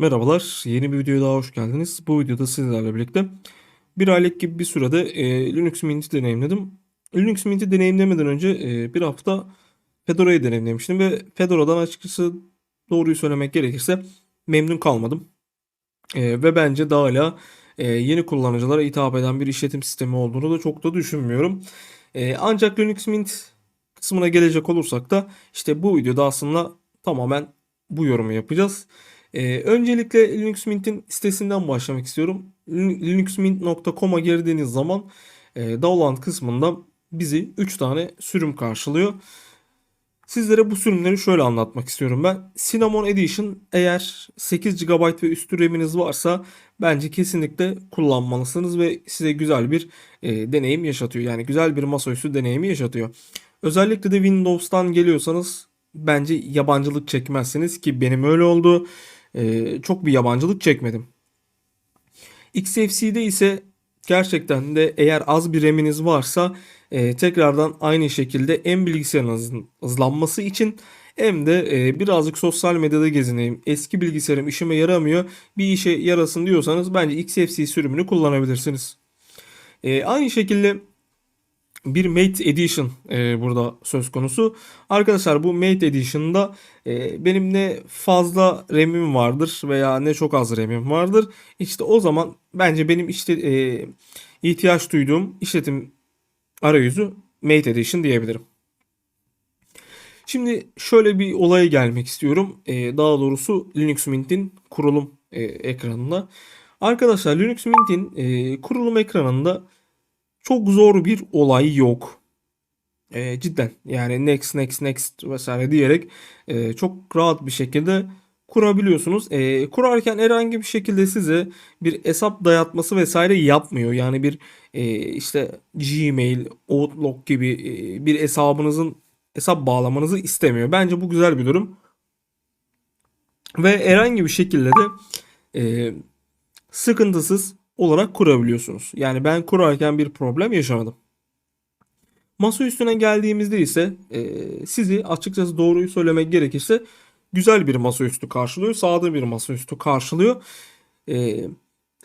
Merhabalar, yeni bir videoya daha hoş geldiniz. Bu videoda sizlerle birlikte bir aylık gibi bir sürede e, Linux Mint'i deneyimledim. Linux Mint'i deneyimlemeden önce e, bir hafta Fedora'yı deneyimlemiştim ve Fedora'dan açıkçası doğruyu söylemek gerekirse memnun kalmadım. E, ve bence daha hala e, yeni kullanıcılara hitap eden bir işletim sistemi olduğunu da çok da düşünmüyorum. E, ancak Linux Mint kısmına gelecek olursak da işte bu videoda aslında tamamen bu yorumu yapacağız. Ee, öncelikle Linux Mint'in sitesinden başlamak istiyorum. linuxmint.com'a girdiğiniz zaman e, download kısmında bizi 3 tane sürüm karşılıyor. Sizlere bu sürümleri şöyle anlatmak istiyorum ben. Cinnamon Edition eğer 8 GB ve üstü RAM'iniz varsa bence kesinlikle kullanmalısınız ve size güzel bir e, deneyim yaşatıyor. Yani güzel bir masaüstü deneyimi yaşatıyor. Özellikle de Windows'tan geliyorsanız bence yabancılık çekmezsiniz ki benim öyle oldu. Ee, çok bir yabancılık çekmedim. XFC'de ise gerçekten de eğer az bir RAM'iniz varsa e, tekrardan aynı şekilde hem bilgisayarınızın hızlanması için hem de e, birazcık sosyal medyada gezineyim. Eski bilgisayarım işime yaramıyor. Bir işe yarasın diyorsanız bence XFC sürümünü kullanabilirsiniz. E, aynı şekilde bir Mate Edition e, burada söz konusu. Arkadaşlar bu Mate Edition'da e, benim ne fazla RAM'im vardır veya ne çok az RAM'im vardır. İşte o zaman bence benim işte e, ihtiyaç duyduğum işletim arayüzü Mate Edition diyebilirim. Şimdi şöyle bir olaya gelmek istiyorum. E, daha doğrusu Linux Mint'in kurulum e, ekranına. Arkadaşlar Linux Mint'in e, kurulum ekranında çok zor bir olay yok. E, cidden yani next next next vesaire diyerek e, çok rahat bir şekilde kurabiliyorsunuz. E, kurarken herhangi bir şekilde size bir hesap dayatması vesaire yapmıyor. Yani bir e, işte Gmail, Outlook gibi e, bir hesabınızın hesap bağlamanızı istemiyor. Bence bu güzel bir durum. Ve herhangi bir şekilde de e, sıkıntısız olarak kurabiliyorsunuz. Yani ben kurarken bir problem yaşamadım. Masa üstüne geldiğimizde ise e, sizi açıkçası doğruyu söylemek gerekirse güzel bir masaüstü karşılıyor. Sağda bir masaüstü karşılıyor. E,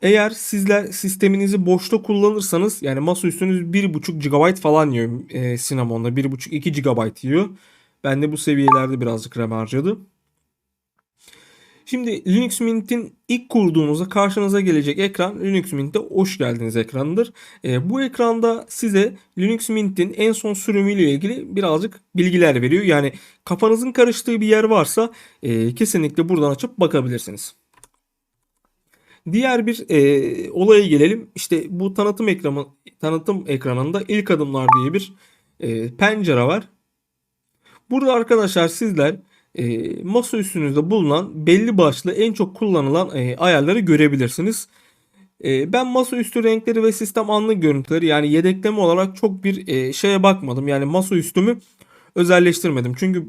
eğer sizler sisteminizi boşta kullanırsanız yani masaüstünüz 1.5 GB falan yiyor e, Cinnamon'da 1.5-2 GB yiyor. Ben de bu seviyelerde birazcık RAM harcadı. Şimdi Linux Mint'in ilk kurduğunuzda karşınıza gelecek ekran Linux Mint'te hoş geldiniz ekranıdır. E, bu ekranda size Linux Mint'in en son sürümüyle ilgili birazcık bilgiler veriyor. Yani kafanızın karıştığı bir yer varsa e, kesinlikle buradan açıp bakabilirsiniz. Diğer bir e, olaya gelelim. İşte bu tanıtım ekranı tanıtım ekranında ilk adımlar diye bir e, pencere var. Burada arkadaşlar sizler e, masa üstünüzde bulunan belli başlı en çok kullanılan e, ayarları görebilirsiniz. E, ben masaüstü renkleri ve sistem anlık görüntüleri yani yedekleme olarak çok bir e, şeye bakmadım. Yani masaüstümü özelleştirmedim. Çünkü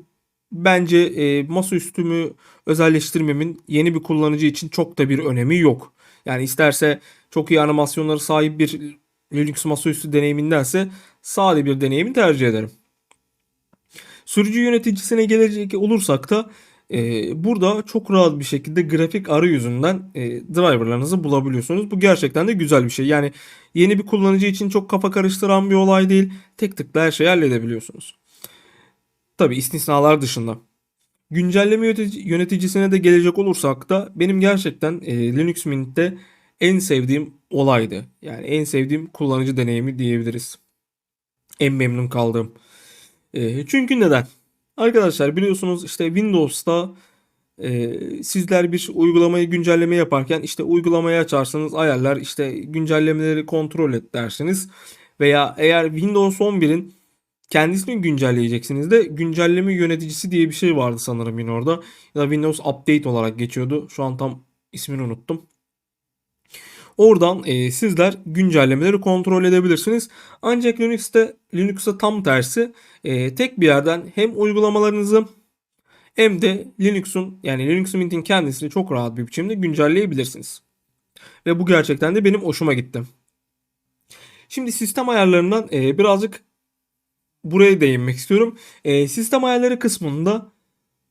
bence e, masaüstümü özelleştirmemin yeni bir kullanıcı için çok da bir önemi yok. Yani isterse çok iyi animasyonları sahip bir Linux masaüstü deneyimindense sade bir deneyimi tercih ederim. Sürücü yöneticisine gelecek olursak da e, burada çok rahat bir şekilde grafik arayüzünden e, driverlarınızı bulabiliyorsunuz. Bu gerçekten de güzel bir şey. Yani yeni bir kullanıcı için çok kafa karıştıran bir olay değil. Tek tıkla her şeyi halledebiliyorsunuz. Tabi istisnalar dışında. Güncelleme yöneticisine de gelecek olursak da benim gerçekten e, Linux Mint'te en sevdiğim olaydı. Yani en sevdiğim kullanıcı deneyimi diyebiliriz. En memnun kaldığım. E, çünkü neden? Arkadaşlar biliyorsunuz işte Windows'ta e, sizler bir uygulamayı güncelleme yaparken işte uygulamayı açarsanız ayarlar işte güncellemeleri kontrol et dersiniz. Veya eğer Windows 11'in kendisini güncelleyeceksiniz de güncelleme yöneticisi diye bir şey vardı sanırım yine orada. Ya da Windows Update olarak geçiyordu. Şu an tam ismini unuttum. Oradan e, sizler güncellemeleri kontrol edebilirsiniz. Ancak Linux'te Linux'ta tam tersi e, tek bir yerden hem uygulamalarınızı hem de Linux'un yani Linux Mint'in kendisini çok rahat bir biçimde güncelleyebilirsiniz. Ve bu gerçekten de benim hoşuma gitti. Şimdi sistem ayarlarından e, birazcık buraya değinmek istiyorum. E, sistem ayarları kısmında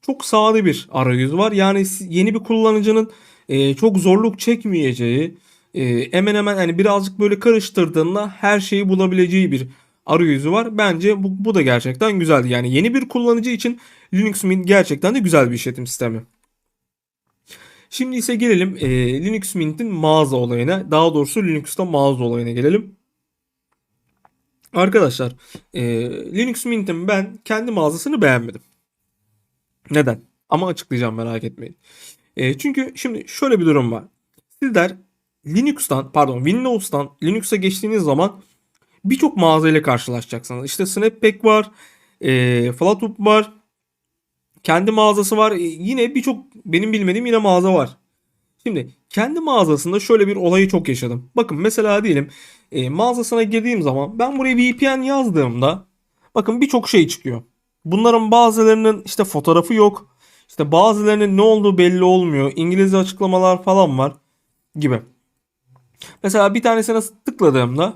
çok sade bir arayüz var. Yani yeni bir kullanıcının e, çok zorluk çekmeyeceği, e, hemen hemen hani birazcık böyle karıştırdığında her şeyi bulabileceği bir arayüzü var. Bence bu, bu da gerçekten güzeldi. Yani yeni bir kullanıcı için Linux Mint gerçekten de güzel bir işletim sistemi. Şimdi ise gelelim e, Linux Mint'in mağaza olayına. Daha doğrusu Linux'ta mağaza olayına gelelim. Arkadaşlar e, Linux Mint'in ben kendi mağazasını beğenmedim. Neden? Ama açıklayacağım merak etmeyin. E, çünkü şimdi şöyle bir durum var. Sizler Linux'tan pardon Windows'tan Linux'a geçtiğiniz zaman birçok mağaza ile karşılaşacaksınız. İşte Snapback var, e, Flatup var, kendi mağazası var. E, yine birçok benim bilmediğim yine mağaza var. Şimdi kendi mağazasında şöyle bir olayı çok yaşadım. Bakın mesela diyelim e, mağazasına girdiğim zaman ben buraya VPN yazdığımda bakın birçok şey çıkıyor. Bunların bazılarının işte fotoğrafı yok. İşte bazılarının ne olduğu belli olmuyor. İngilizce açıklamalar falan var gibi. Mesela bir tanesine tıkladığımda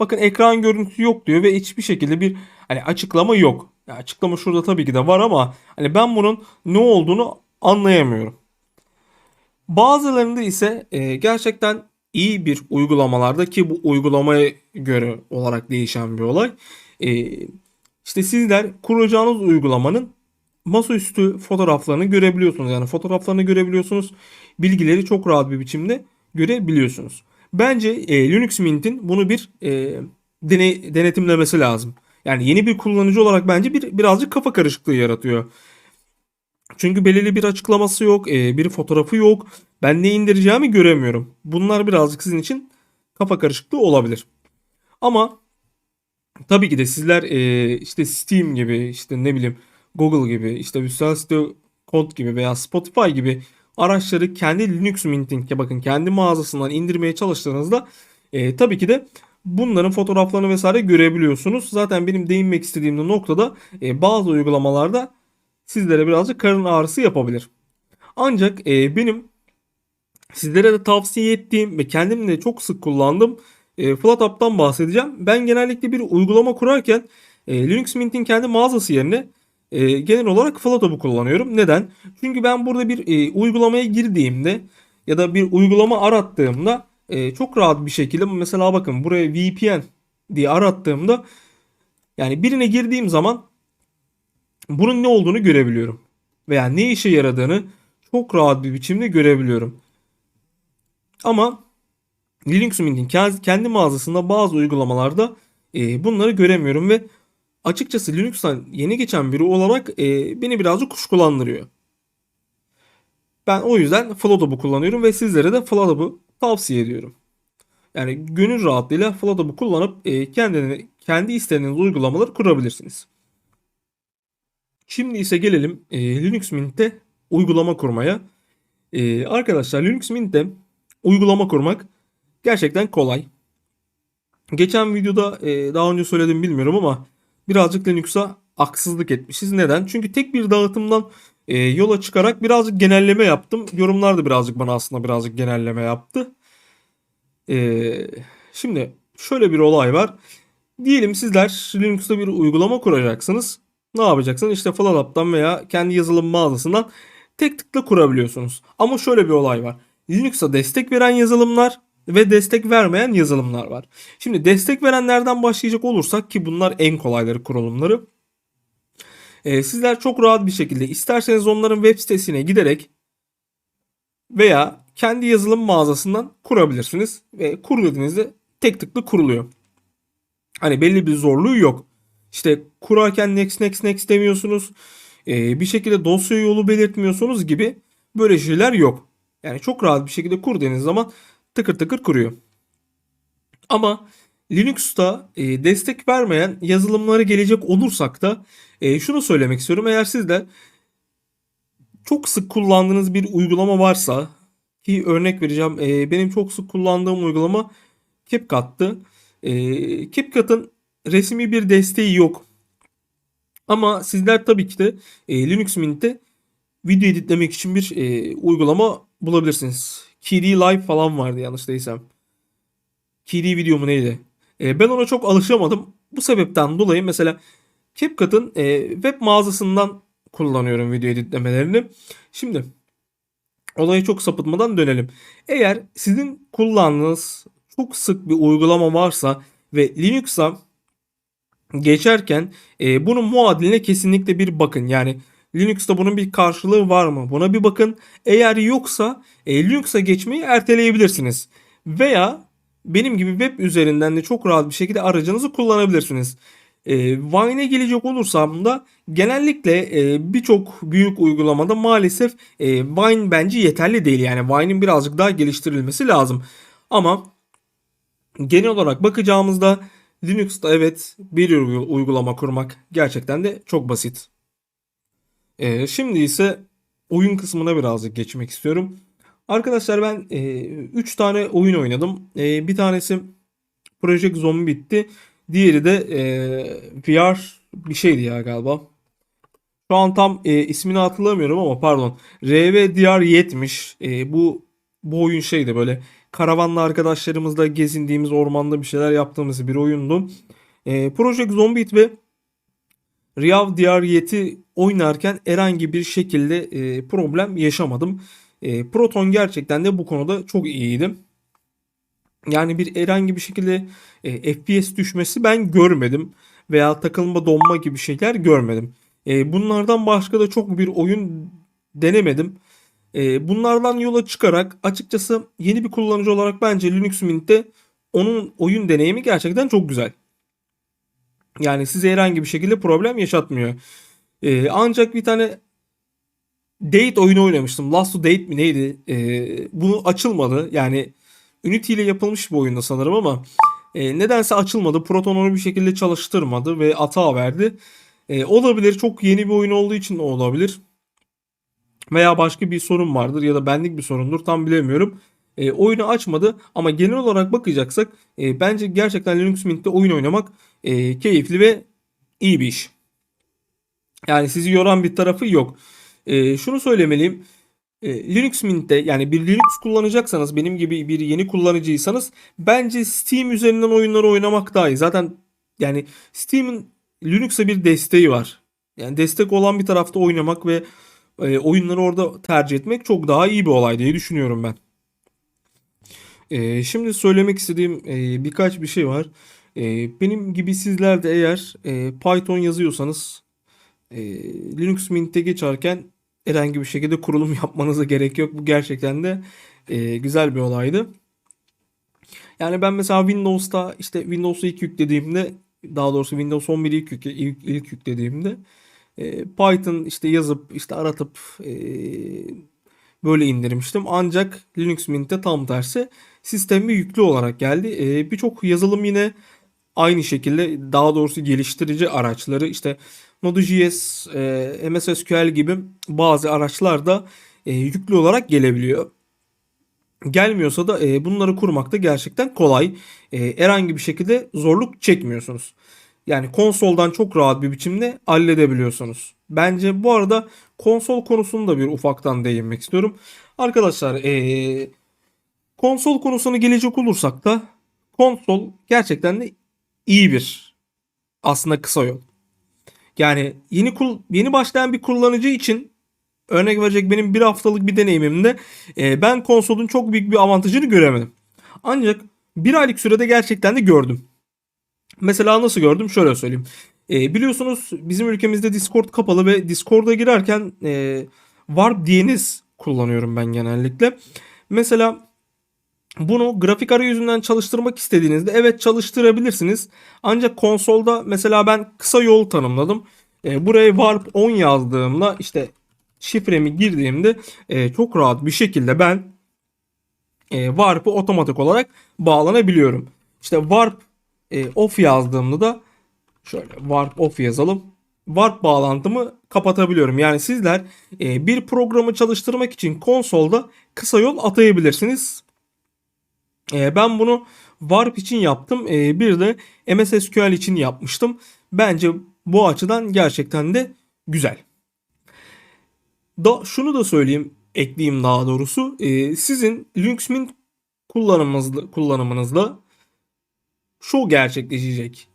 bakın ekran görüntüsü yok diyor ve hiçbir şekilde bir hani açıklama yok. Ya açıklama şurada tabii ki de var ama hani ben bunun ne olduğunu anlayamıyorum. Bazılarında ise e, gerçekten iyi bir uygulamalarda ki bu uygulamaya göre olarak değişen bir olay. E, işte sizler kuracağınız uygulamanın masaüstü fotoğraflarını görebiliyorsunuz. Yani fotoğraflarını görebiliyorsunuz. Bilgileri çok rahat bir biçimde görebiliyorsunuz. Bence e, Linux Mint'in bunu bir e, dene, denetimlemesi lazım. Yani yeni bir kullanıcı olarak bence bir birazcık kafa karışıklığı yaratıyor. Çünkü belirli bir açıklaması yok, e, bir fotoğrafı yok. Ben ne indireceğimi göremiyorum. Bunlar birazcık sizin için kafa karışıklığı olabilir. Ama tabii ki de sizler e, işte Steam gibi, işte ne bileyim Google gibi, işte Visual Studio Code gibi veya Spotify gibi araçları kendi Linux Mint'in bakın kendi mağazasından indirmeye çalıştığınızda e, tabii ki de bunların fotoğraflarını vesaire görebiliyorsunuz. Zaten benim değinmek istediğim noktada e, bazı uygulamalarda sizlere birazcık karın ağrısı yapabilir. Ancak e, benim sizlere de tavsiye ettiğim ve kendim de çok sık kullandığım e, FlatApp'tan bahsedeceğim. Ben genellikle bir uygulama kurarken e, Linux Mint'in kendi mağazası yerine e, genel olarak FlatApp'ı kullanıyorum. Neden? Çünkü ben burada bir e, uygulamaya girdiğimde ya da bir uygulama arattığımda e, çok rahat bir şekilde mesela bakın buraya VPN diye arattığımda yani birine girdiğim zaman bunun ne olduğunu görebiliyorum. Veya ne işe yaradığını çok rahat bir biçimde görebiliyorum. Ama Linux Mint'in kendi mağazasında bazı uygulamalarda e, bunları göremiyorum ve açıkçası Linux'tan yeni geçen biri olarak e, beni birazcık kuşkulandırıyor. Ben o yüzden Flotab'ı kullanıyorum ve sizlere de Flotab'ı tavsiye ediyorum. Yani gönül rahatlığıyla Flotab'ı kullanıp e, kendini, kendi istediğiniz uygulamaları kurabilirsiniz. Şimdi ise gelelim e, Linux Mint'te uygulama kurmaya. E, arkadaşlar Linux Mint'te uygulama kurmak gerçekten kolay. Geçen videoda e, daha önce söyledim bilmiyorum ama birazcık Linux'a haksızlık etmişiz. Neden? Çünkü tek bir dağıtımdan e, yola çıkarak birazcık genelleme yaptım. Yorumlar da birazcık bana aslında birazcık genelleme yaptı. E, şimdi şöyle bir olay var. Diyelim sizler Linux'ta bir uygulama kuracaksınız. Ne yapacaksın? İşte Flatlab'dan veya kendi yazılım mağazasından tek tıkla kurabiliyorsunuz. Ama şöyle bir olay var. Linux'a destek veren yazılımlar ve destek vermeyen yazılımlar var. Şimdi destek verenlerden başlayacak olursak ki bunlar en kolayları kurulumları. Ee, sizler çok rahat bir şekilde isterseniz onların web sitesine giderek veya kendi yazılım mağazasından kurabilirsiniz. Ve kur dediğinizde tek tıklı kuruluyor. Hani belli bir zorluğu yok. İşte kurarken next next next demiyorsunuz. Ee, bir şekilde dosya yolu belirtmiyorsunuz gibi böyle şeyler yok. Yani çok rahat bir şekilde kur dediğiniz zaman tıkır tıkır kuruyor. Ama Linux'ta e, destek vermeyen yazılımlara gelecek olursak da e, şunu söylemek istiyorum. Eğer sizde çok sık kullandığınız bir uygulama varsa ki örnek vereceğim. E, benim çok sık kullandığım uygulama CapCut'tı. E, CapCut'ın resmi bir desteği yok. Ama sizler tabii ki de e, Linux Mint'te video editlemek için bir e, uygulama bulabilirsiniz. KD Live falan vardı yanlış değilsem. KD video mu neydi? E, ben ona çok alışamadım. Bu sebepten dolayı mesela CapCut'ın e, web mağazasından kullanıyorum video editlemelerini. Şimdi Olaya çok sapıtmadan dönelim. Eğer sizin kullandığınız çok sık bir uygulama varsa ve Linux'a geçerken e, bunun muadiline kesinlikle bir bakın. Yani Linux'ta bunun bir karşılığı var mı? Buna bir bakın. Eğer yoksa e, Linux'a geçmeyi erteleyebilirsiniz. Veya benim gibi web üzerinden de çok rahat bir şekilde aracınızı kullanabilirsiniz. E, Vine'e gelecek olursam da genellikle e, birçok büyük uygulamada maalesef e, Vine bence yeterli değil. Yani Vine'in birazcık daha geliştirilmesi lazım. Ama genel olarak bakacağımızda Linux'ta evet bir uygulama kurmak gerçekten de çok basit. E, şimdi ise oyun kısmına birazcık geçmek istiyorum. Arkadaşlar ben 3 e, tane oyun oynadım. E, bir tanesi Project Zombie. Diğeri de e, VR bir şeydi ya galiba. Şu an tam e, ismini hatırlamıyorum ama pardon. RVDR 70. E, bu bu oyun şeydi böyle karavanla arkadaşlarımızla gezindiğimiz ormanda bir şeyler yaptığımız bir oyundu. E, Project Zombies ve Riyav Diyar Yeti oynarken herhangi bir şekilde e, problem yaşamadım. E, Proton gerçekten de bu konuda çok iyiydi. Yani bir herhangi bir şekilde e, FPS düşmesi ben görmedim. Veya takılma donma gibi şeyler görmedim. E, bunlardan başka da çok bir oyun denemedim. E, bunlardan yola çıkarak açıkçası yeni bir kullanıcı olarak bence Linux Mint'te onun oyun deneyimi gerçekten çok güzel. Yani size herhangi bir şekilde problem yaşatmıyor. E, ancak bir tane Date oyunu oynamıştım. Last to Date mi neydi? E, bunu açılmadı. Yani Unity ile yapılmış bir oyunda sanırım ama e, nedense açılmadı. Proton onu bir şekilde çalıştırmadı ve hata verdi. E, olabilir. Çok yeni bir oyun olduğu için olabilir. Veya başka bir sorun vardır ya da benlik bir sorundur tam bilemiyorum. E, oyunu açmadı ama genel olarak bakacaksak e, bence gerçekten Linux Mint'te oyun oynamak e, keyifli ve iyi bir iş. Yani sizi yoran bir tarafı yok. E, şunu söylemeliyim. E, Linux Mint'te yani bir Linux kullanacaksanız benim gibi bir yeni kullanıcıysanız bence Steam üzerinden oyunları oynamak daha iyi. Zaten yani Steam'in Linux'a bir desteği var. Yani destek olan bir tarafta oynamak ve e, oyunları orada tercih etmek çok daha iyi bir olay diye düşünüyorum ben. E, şimdi söylemek istediğim e, birkaç bir şey var. E, benim gibi sizler de eğer e, Python yazıyorsanız e, Linux Mint'e geçerken herhangi bir şekilde kurulum yapmanıza gerek yok. Bu gerçekten de e, güzel bir olaydı. Yani ben mesela Windows'ta işte Windows'u ilk yüklediğimde daha doğrusu Windows 11'i ilk, ilk, ilk yüklediğimde e, Python işte yazıp işte aratıp e, böyle indirmiştim. Ancak Linux Mint'te tam tersi sistemi yüklü olarak geldi. E, Birçok yazılım yine aynı şekilde daha doğrusu geliştirici araçları işte Node.js, e, MS SQL gibi bazı araçlar da e, yüklü olarak gelebiliyor. Gelmiyorsa da e, bunları kurmakta gerçekten kolay. E, herhangi bir şekilde zorluk çekmiyorsunuz. Yani konsoldan çok rahat bir biçimde halledebiliyorsunuz. Bence bu arada konsol konusunu da bir ufaktan değinmek istiyorum. Arkadaşlar ee, konsol konusuna gelecek olursak da konsol gerçekten de iyi bir aslında kısa yol. Yani yeni kul yeni başlayan bir kullanıcı için örnek verecek benim bir haftalık bir deneyimimde e, ben konsolun çok büyük bir avantajını göremedim. Ancak bir aylık sürede gerçekten de gördüm. Mesela nasıl gördüm? Şöyle söyleyeyim. E, biliyorsunuz bizim ülkemizde Discord kapalı ve Discord'a girerken e, Warp DNS kullanıyorum ben genellikle. Mesela bunu grafik arayüzünden çalıştırmak istediğinizde evet çalıştırabilirsiniz. Ancak konsolda mesela ben kısa yol tanımladım. E, buraya Warp 10 yazdığımda işte şifremi girdiğimde e, çok rahat bir şekilde ben e, Warp'ı otomatik olarak bağlanabiliyorum. İşte Warp e, off yazdığımda da şöyle warp off yazalım. Warp bağlantımı kapatabiliyorum. Yani sizler e, bir programı çalıştırmak için konsolda kısa yol atayabilirsiniz. E, ben bunu warp için yaptım. E, bir de MS SQL için yapmıştım. Bence bu açıdan gerçekten de güzel. Da şunu da söyleyeyim, ekleyeyim daha doğrusu. E, sizin Linux Mint kullanımınızda, kullanımınızda şu gerçekleşecek.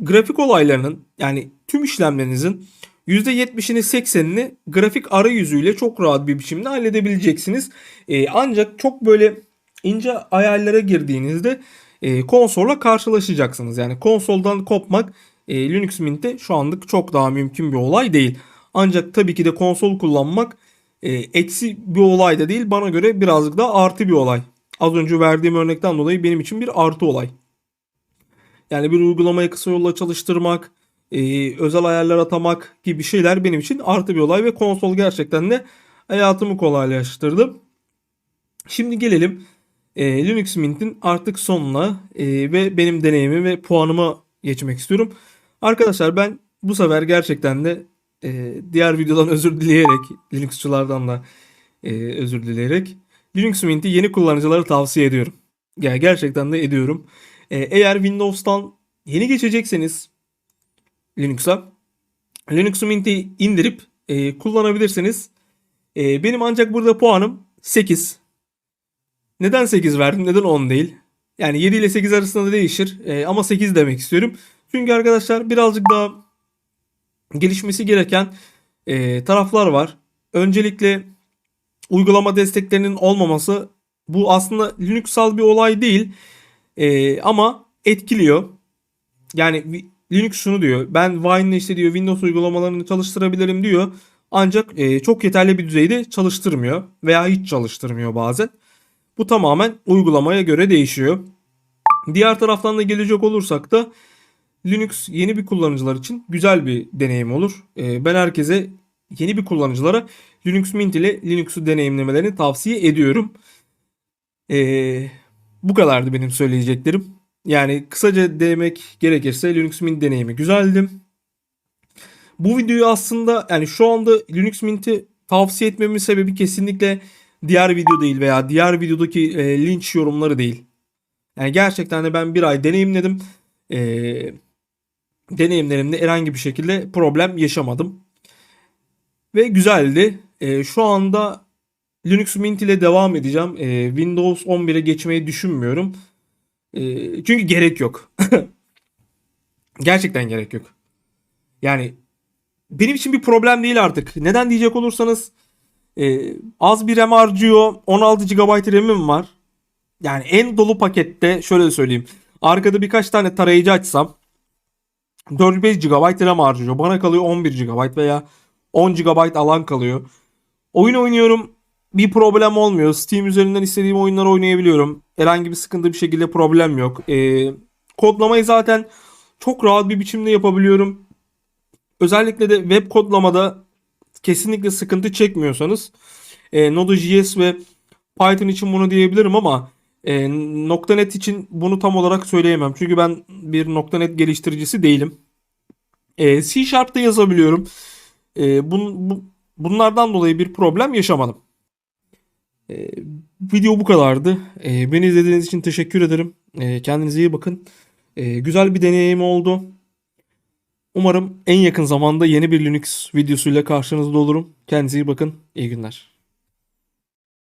Grafik olaylarının yani tüm işlemlerinizin %70'ini 80'ini grafik arayüzüyle çok rahat bir biçimde halledebileceksiniz. E, ancak çok böyle ince ayarlara girdiğinizde e, konsolla karşılaşacaksınız. Yani konsoldan kopmak e, Linux Mint'te şu anlık çok daha mümkün bir olay değil. Ancak tabii ki de konsol kullanmak e, eksi bir olay da değil. Bana göre birazcık daha artı bir olay. Az önce verdiğim örnekten dolayı benim için bir artı olay. Yani bir uygulamayı kısa yolla çalıştırmak, e, özel ayarlar atamak gibi şeyler benim için artı bir olay ve konsol gerçekten de hayatımı kolaylaştırdı. Şimdi gelelim e, Linux Mint'in artık sonuna e, ve benim deneyimi ve puanıma geçmek istiyorum. Arkadaşlar ben bu sefer gerçekten de e, diğer videodan özür dileyerek, Linuxçulardan da e, özür dileyerek Linux Mint'i yeni kullanıcılara tavsiye ediyorum. Yani gerçekten de ediyorum. E, eğer Windows'tan yeni geçecekseniz Linux'a Linux Mint'i indirip e, kullanabilirsiniz. E, benim ancak burada puanım 8. Neden 8 verdim? Neden 10 değil? Yani 7 ile 8 arasında da değişir. E, ama 8 demek istiyorum. Çünkü arkadaşlar birazcık daha gelişmesi gereken e, taraflar var. Öncelikle uygulama desteklerinin olmaması bu aslında Linux'sal bir olay değil. E, ama etkiliyor. Yani Linux şunu diyor. Ben Wine'le işte diyor Windows uygulamalarını çalıştırabilirim diyor. Ancak e, çok yeterli bir düzeyde çalıştırmıyor veya hiç çalıştırmıyor bazen. Bu tamamen uygulamaya göre değişiyor. Diğer taraftan da gelecek olursak da Linux yeni bir kullanıcılar için güzel bir deneyim olur. E, ben herkese yeni bir kullanıcılara Linux Mint ile Linux'u deneyimlemelerini tavsiye ediyorum. E, bu kadardı benim söyleyeceklerim. Yani kısaca demek gerekirse Linux Mint deneyimi güzeldi. Bu videoyu aslında yani şu anda Linux Mint'i tavsiye etmemin sebebi kesinlikle diğer video değil veya diğer videodaki e, linç yorumları değil. Yani gerçekten de ben bir ay deneyimledim. E, deneyimlerimde herhangi bir şekilde problem yaşamadım. Ve güzeldi. E, şu anda Linux Mint ile devam edeceğim. E, Windows 11'e geçmeyi düşünmüyorum. E, çünkü gerek yok. Gerçekten gerek yok. Yani benim için bir problem değil artık. Neden diyecek olursanız e, az bir RAM harcıyor. 16 GB RAM'im var. Yani en dolu pakette şöyle söyleyeyim. Arkada birkaç tane tarayıcı açsam 4-5 GB RAM harcıyor. Bana kalıyor 11 GB veya 10 GB alan kalıyor. Oyun oynuyorum. Bir problem olmuyor. Steam üzerinden istediğim oyunları oynayabiliyorum. Herhangi bir sıkıntı bir şekilde problem yok. E, kodlamayı zaten çok rahat bir biçimde yapabiliyorum. Özellikle de web kodlamada kesinlikle sıkıntı çekmiyorsanız e, Node.js ve Python için bunu diyebilirim ama e, .NET için bunu tam olarak söyleyemem. Çünkü ben bir .NET geliştiricisi değilim. E, C Sharp'ta yazabiliyorum. E, bun, bu, bunlardan dolayı bir problem yaşamadım. E, video bu kadardı. E, beni izlediğiniz için teşekkür ederim. E, kendinize iyi bakın. E, güzel bir deneyim oldu. Umarım en yakın zamanda yeni bir Linux videosuyla karşınızda olurum. Kendinize iyi bakın. İyi günler.